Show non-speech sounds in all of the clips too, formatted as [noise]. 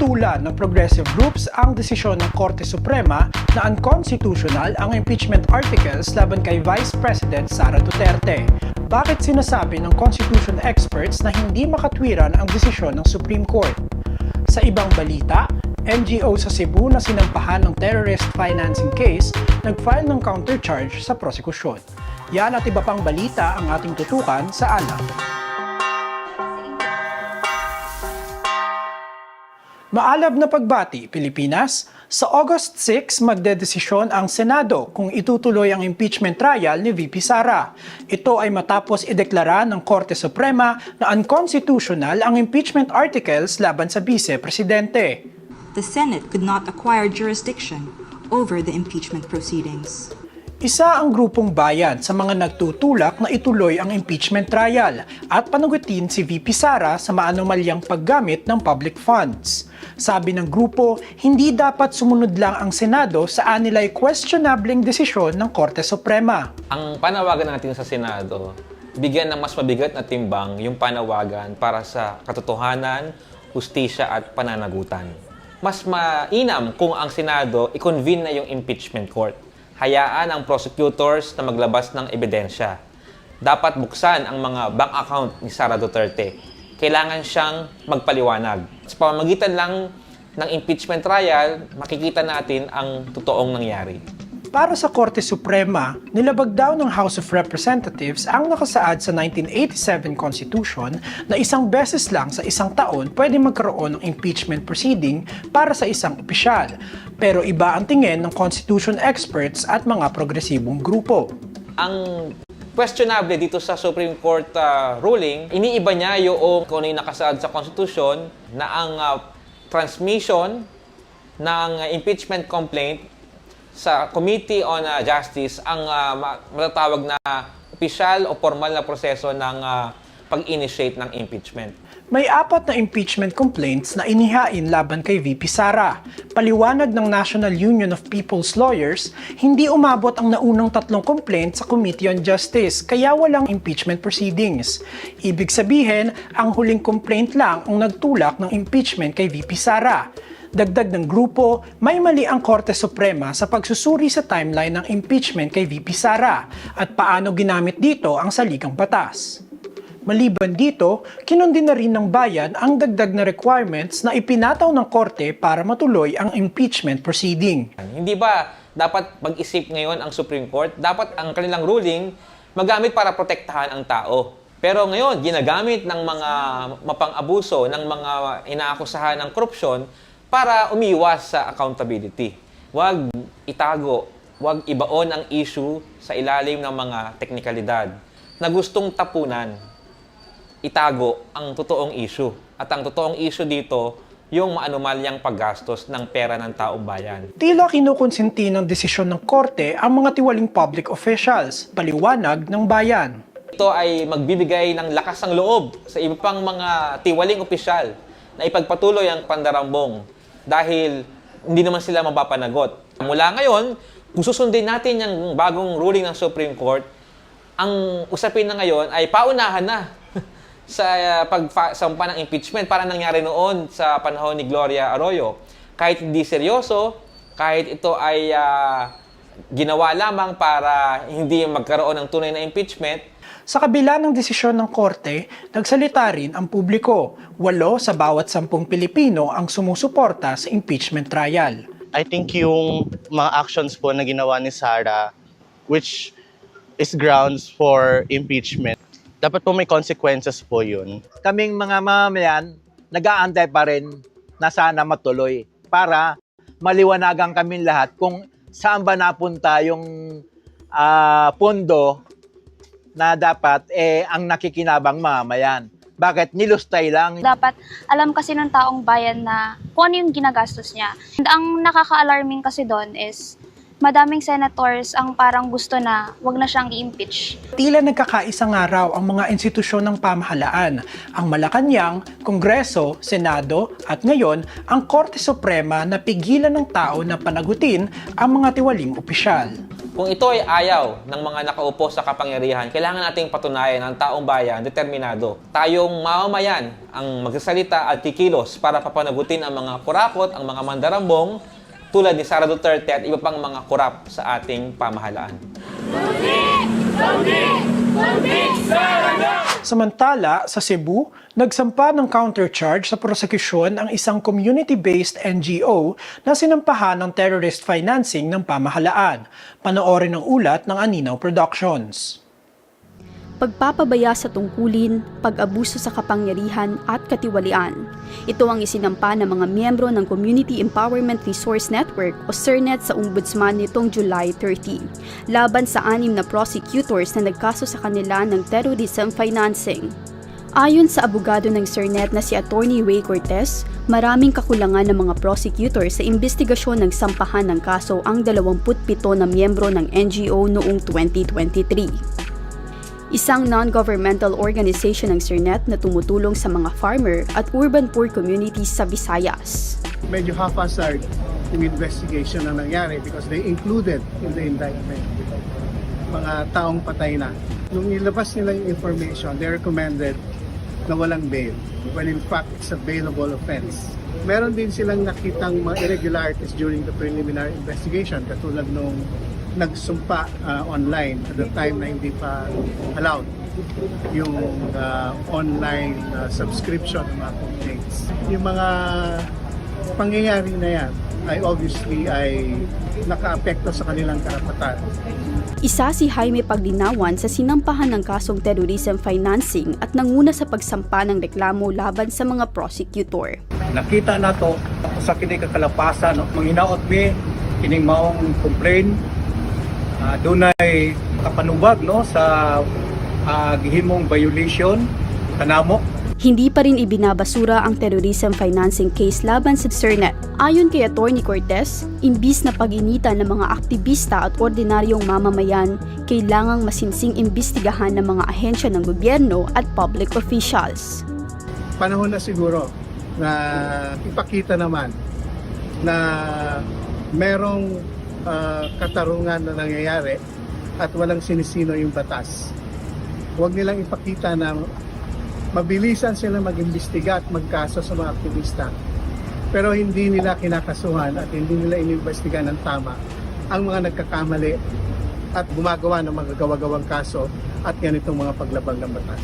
Pinutulan ng progressive groups ang desisyon ng Korte Suprema na unconstitutional ang impeachment articles laban kay Vice President Sara Duterte. Bakit sinasabi ng constitution experts na hindi makatwiran ang desisyon ng Supreme Court? Sa ibang balita, NGO sa Cebu na sinampahan ng terrorist financing case nag-file ng countercharge sa prosekusyon. Yan at iba pang balita ang ating tutukan sa alam. Maalab na pagbati, Pilipinas. Sa August 6, magdedesisyon ang Senado kung itutuloy ang impeachment trial ni VP Sara. Ito ay matapos ideklara ng Korte Suprema na unconstitutional ang impeachment articles laban sa vice-presidente. the Senate could not acquire jurisdiction over the impeachment proceedings. Isa ang grupong bayan sa mga nagtutulak na ituloy ang impeachment trial at panagutin si VP Sara sa maanomalyang paggamit ng public funds. Sabi ng grupo, hindi dapat sumunod lang ang Senado sa anilay questionableng desisyon ng Korte Suprema. Ang panawagan natin sa Senado, bigyan ng mas mabigat na timbang yung panawagan para sa katotohanan, hustisya at pananagutan. Mas mainam kung ang Senado i-convene na yung impeachment court. Hayaan ang prosecutors na maglabas ng ebidensya. Dapat buksan ang mga bank account ni Sara Duterte. Kailangan siyang magpaliwanag. Sa pamamagitan lang ng impeachment trial, makikita natin ang totoong nangyari. Para sa Korte Suprema, nilabag daw ng House of Representatives ang nakasaad sa 1987 Constitution na isang beses lang sa isang taon pwede magkaroon ng impeachment proceeding para sa isang opisyal. Pero iba ang tingin ng constitution experts at mga progresibong grupo. ang questionable dito sa Supreme Court uh, ruling, iniiba niya yung kung ano nakasaad sa Constitution na ang uh, transmission ng impeachment complaint sa Committee on uh, Justice ang uh, ma- matatawag na opisyal o formal na proseso ng uh, pag-initiate ng impeachment. May apat na impeachment complaints na inihain laban kay VP Sara. Paliwanag ng National Union of People's Lawyers, hindi umabot ang naunang tatlong complaint sa Committee on Justice, kaya walang impeachment proceedings. Ibig sabihin, ang huling complaint lang ang nagtulak ng impeachment kay VP Sara. Dagdag ng grupo, may mali ang Korte Suprema sa pagsusuri sa timeline ng impeachment kay VP Sara at paano ginamit dito ang saligang batas. Maliban dito, kinundin na rin ng bayan ang dagdag na requirements na ipinataw ng korte para matuloy ang impeachment proceeding. Hindi ba dapat mag-isip ngayon ang Supreme Court? Dapat ang kanilang ruling magamit para protektahan ang tao. Pero ngayon, ginagamit ng mga mapang-abuso, ng mga inaakusahan ng korupsyon para umiwas sa accountability. Huwag itago, huwag ibaon ang issue sa ilalim ng mga teknikalidad na gustong tapunan itago ang totoong issue. At ang totoong issue dito, yung maanumalyang paggastos ng pera ng taong bayan. Tila kinukonsinti ng desisyon ng korte ang mga tiwaling public officials, paliwanag ng bayan. Ito ay magbibigay ng lakas ng loob sa iba pang mga tiwaling opisyal na ipagpatuloy ang pandarambong dahil hindi naman sila mapapanagot. Mula ngayon, kung susundin natin yung bagong ruling ng Supreme Court, ang usapin na ngayon ay paunahan na [laughs] sa uh, pagsampa ng impeachment para nangyari noon sa panahon ni Gloria Arroyo. Kahit hindi seryoso, kahit ito ay ah, ginawa lamang para hindi magkaroon ng tunay na impeachment, Sa kabila ng desisyon ng korte, nagsalita rin ang publiko. Walo sa bawat sampung Pilipino ang sumusuporta sa impeachment trial. I think yung mga actions po na ginawa ni Sarah, which is grounds for impeachment, dapat po may consequences po yun. kaming mga mamamayan, nag-aantay pa rin na sana matuloy para maliwanagan kami lahat kung saan ba napunta yung ah, pondo na dapat eh ang nakikinabang mamamayan. Bakit nilustay lang? Dapat alam kasi ng taong bayan na kung ano yung ginagastos niya. And ang nakaka-alarming kasi doon is madaming senators ang parang gusto na wag na siyang i-impeach. Tila nagkakaisa nga raw ang mga institusyon ng pamahalaan, ang Malacanang, Kongreso, Senado at ngayon ang Korte Suprema na pigilan ng tao na panagutin ang mga tiwaling opisyal. Kung ito ay ayaw ng mga nakaupo sa kapangyarihan, kailangan nating patunayan ng taong bayan determinado. Tayong mamamayan ang magsasalita at kikilos para papanagutin ang mga kurakot, ang mga mandarambong, tulad ni Sara Duterte at iba pang mga kurap sa ating pamahalaan. Samantala, sa Cebu, nagsampa ng countercharge sa prosekusyon ang isang community-based NGO na sinampahan ng terrorist financing ng pamahalaan. Panoorin ang ulat ng Aninaw Productions. Pagpapabaya sa tungkulin, pag-abuso sa kapangyarihan at katiwalian. Ito ang isinampa ng mga miyembro ng Community Empowerment Resource Network o CERNET sa Ombudsman nitong July 30, laban sa anim na prosecutors na nagkaso sa kanila ng terrorism financing. Ayon sa abogado ng CERNET na si Attorney Ray Cortez, maraming kakulangan ng mga prosecutor sa investigasyon ng sampahan ng kaso ang 27 na miyembro ng NGO noong 2023 isang non-governmental organization ng CERNET na tumutulong sa mga farmer at urban poor communities sa Visayas. medyo haphazard yung investigation na nangyari because they included in the indictment mga taong patay na. Nung ilabas nila yung information, they recommended na walang bail when in fact it's a bailable offense. Meron din silang nakitang mga irregularities during the preliminary investigation katulad nung nagsumpa uh, online at the time na hindi pa allowed yung uh, online uh, subscription ng mga complaints. Yung mga pangyayari na yan ay obviously ay nakaapekto sa kanilang karapatan. Isa si Jaime Paglinawan sa sinampahan ng kasong terrorism financing at nanguna sa pagsampa ng reklamo laban sa mga prosecutor. nakita nato sa kini kakalapasan no manginaot mi kining maong complain uh, dunay kapanubag no sa ah, gihimong violation kanamo Hindi pa rin ibinabasura ang terrorism financing case laban sa CERNET. Ayon kay Attorney Cortez, imbis na pag-initan ng mga aktivista at ordinaryong mamamayan, kailangang masinsing imbestigahan ng mga ahensya ng gobyerno at public officials. Panahon na siguro na ipakita naman na merong ah, katarungan na nangyayari at walang sinisino yung batas. Huwag nilang ipakita na mabilisan sila mag-imbestiga at magkaso sa mga aktivista. Pero hindi nila kinakasuhan at hindi nila inimbestiga ng tama ang mga nagkakamali at gumagawa ng mga gawa-gawang kaso at ganitong mga paglabag ng batas.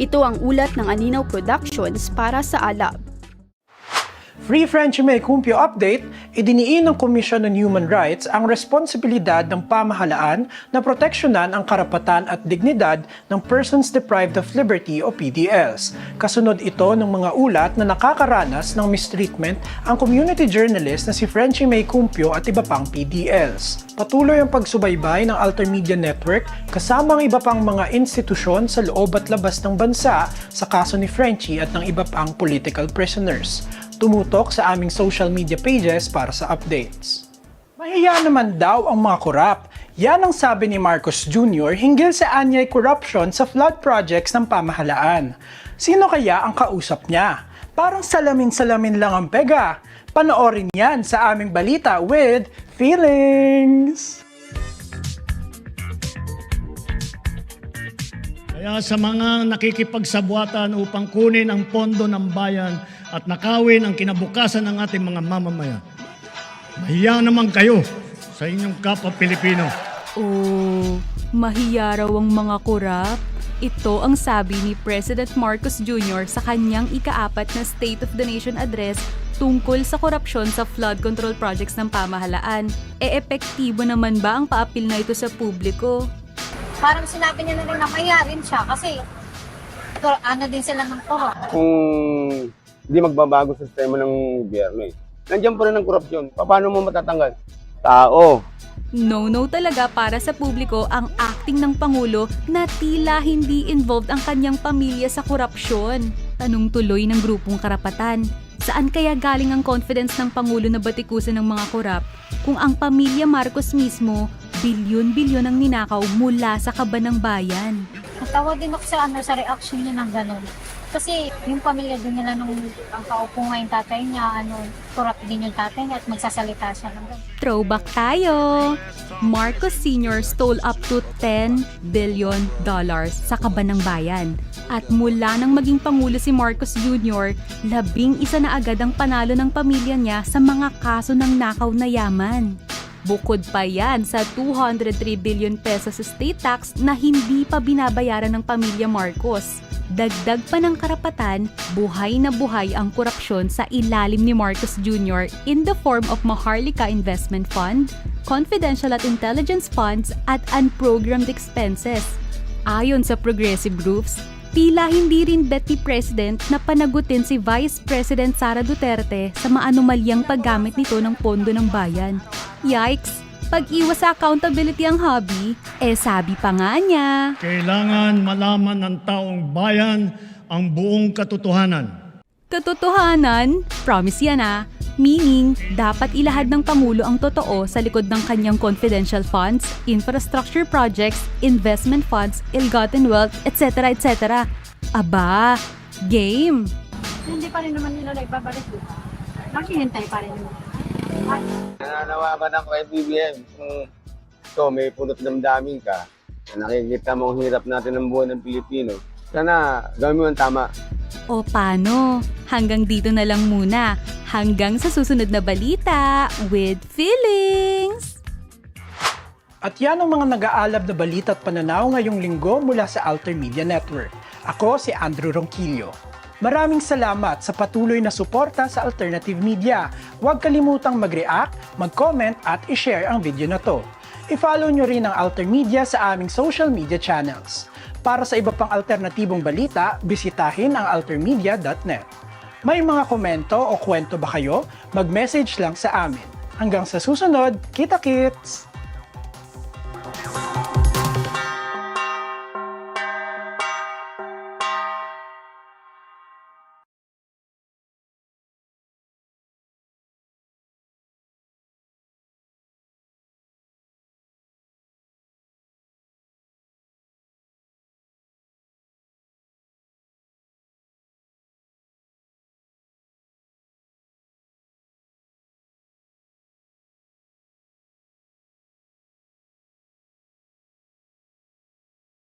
Ito ang ulat ng Aninaw Productions para sa Alab. Free French May Cumpio Update, idiniin ng Commission on Human Rights ang responsibilidad ng pamahalaan na proteksyonan ang karapatan at dignidad ng Persons Deprived of Liberty o PDLs. Kasunod ito ng mga ulat na nakakaranas ng mistreatment ang community journalist na si Frenchie May Cumpio at iba pang PDLs. Patuloy ang pagsubaybay ng Altermedia Network kasama ang iba pang mga institusyon sa loob at labas ng bansa sa kaso ni Frenchie at ng iba pang political prisoners tumutok sa aming social media pages para sa updates. Mahiya naman daw ang mga korap. Yan ang sabi ni Marcos Jr. hinggil sa anyay corruption sa flood projects ng pamahalaan. Sino kaya ang kausap niya? Parang salamin-salamin lang ang pega. Panoorin yan sa aming balita with feelings! Kaya sa mga nakikipagsabwatan upang kunin ang pondo ng bayan at nakawin ang kinabukasan ng ating mga mamamayan, mahiya naman kayo sa inyong kapwa Pilipino. Oh, mahiya raw ang mga kurap. Ito ang sabi ni President Marcos Jr. sa kanyang ikaapat na State of the Nation address tungkol sa korupsyon sa flood control projects ng pamahalaan. E epektibo naman ba ang paapil na ito sa publiko? parang sinabi niya na rin na kaya rin siya kasi ano din sila ng korok. kung hindi magbabago sa sistema ng gobyerno eh. Nandiyan pa rin ang korupsyon. Paano mo matatanggal? Tao. No-no talaga para sa publiko ang acting ng Pangulo na tila hindi involved ang kanyang pamilya sa korupsyon. Tanong tuloy ng grupong karapatan. Saan kaya galing ang confidence ng Pangulo na batikusan ng mga korap kung ang pamilya Marcos mismo bilyon-bilyon ang ninakaw mula sa kaba ng bayan? Natawa din ako sa, ano, sa reaction niya ng gano'n. Kasi yung pamilya din nila nung ang kaupo nga yung tatay niya, ano, corrupt din yung tatay niya at magsasalita siya ng ganun. Throwback tayo! Marcos Sr. stole up to 10 billion dollars sa kaban ng bayan. At mula nang maging pangulo si Marcos Jr., labing isa na agad ang panalo ng pamilya niya sa mga kaso ng nakaw na yaman. Bukod pa yan sa 203 billion pesos estate tax na hindi pa binabayaran ng pamilya Marcos. Dagdag pa ng karapatan, buhay na buhay ang korupsyon sa ilalim ni Marcos Jr. in the form of Maharlika Investment Fund, confidential at intelligence funds at unprogrammed expenses. Ayon sa progressive groups, tila hindi rin bet ni President na panagutin si Vice President Sara Duterte sa maanumalyang paggamit nito ng pondo ng bayan. Yikes! Pag-iwas sa accountability ang hobby, eh sabi pa nga niya. Kailangan malaman ng taong bayan ang buong katotohanan. Katotohanan, promise yan ah. Meaning, dapat ilahad ng Pangulo ang totoo sa likod ng kanyang confidential funds, infrastructure projects, investment funds, ill-gotten wealth, etc. etc. Aba, game! Hindi pa rin naman nila nagbabalik, di ba? Maghihintay pa rin naman. Nananawagan ako kay BBM. Kung ito, may pulot damdamin ka, na nakikita mo ang hirap natin ng buhay ng Pilipino, sana gawin mo ang tama. O paano? Hanggang dito na lang muna. Hanggang sa susunod na balita with feelings! At yan ang mga nag-aalab na balita at pananaw ngayong linggo mula sa Alter Media Network. Ako si Andrew Ronquillo. Maraming salamat sa patuloy na suporta sa Alternative Media. Huwag kalimutang mag-react, mag-comment at i-share ang video na to. I-follow nyo rin ang Alter Media sa aming social media channels. Para sa iba pang alternatibong balita, bisitahin ang altermedia.net. May mga komento o kwento ba kayo? Mag-message lang sa amin. Hanggang sa susunod, kita-kits!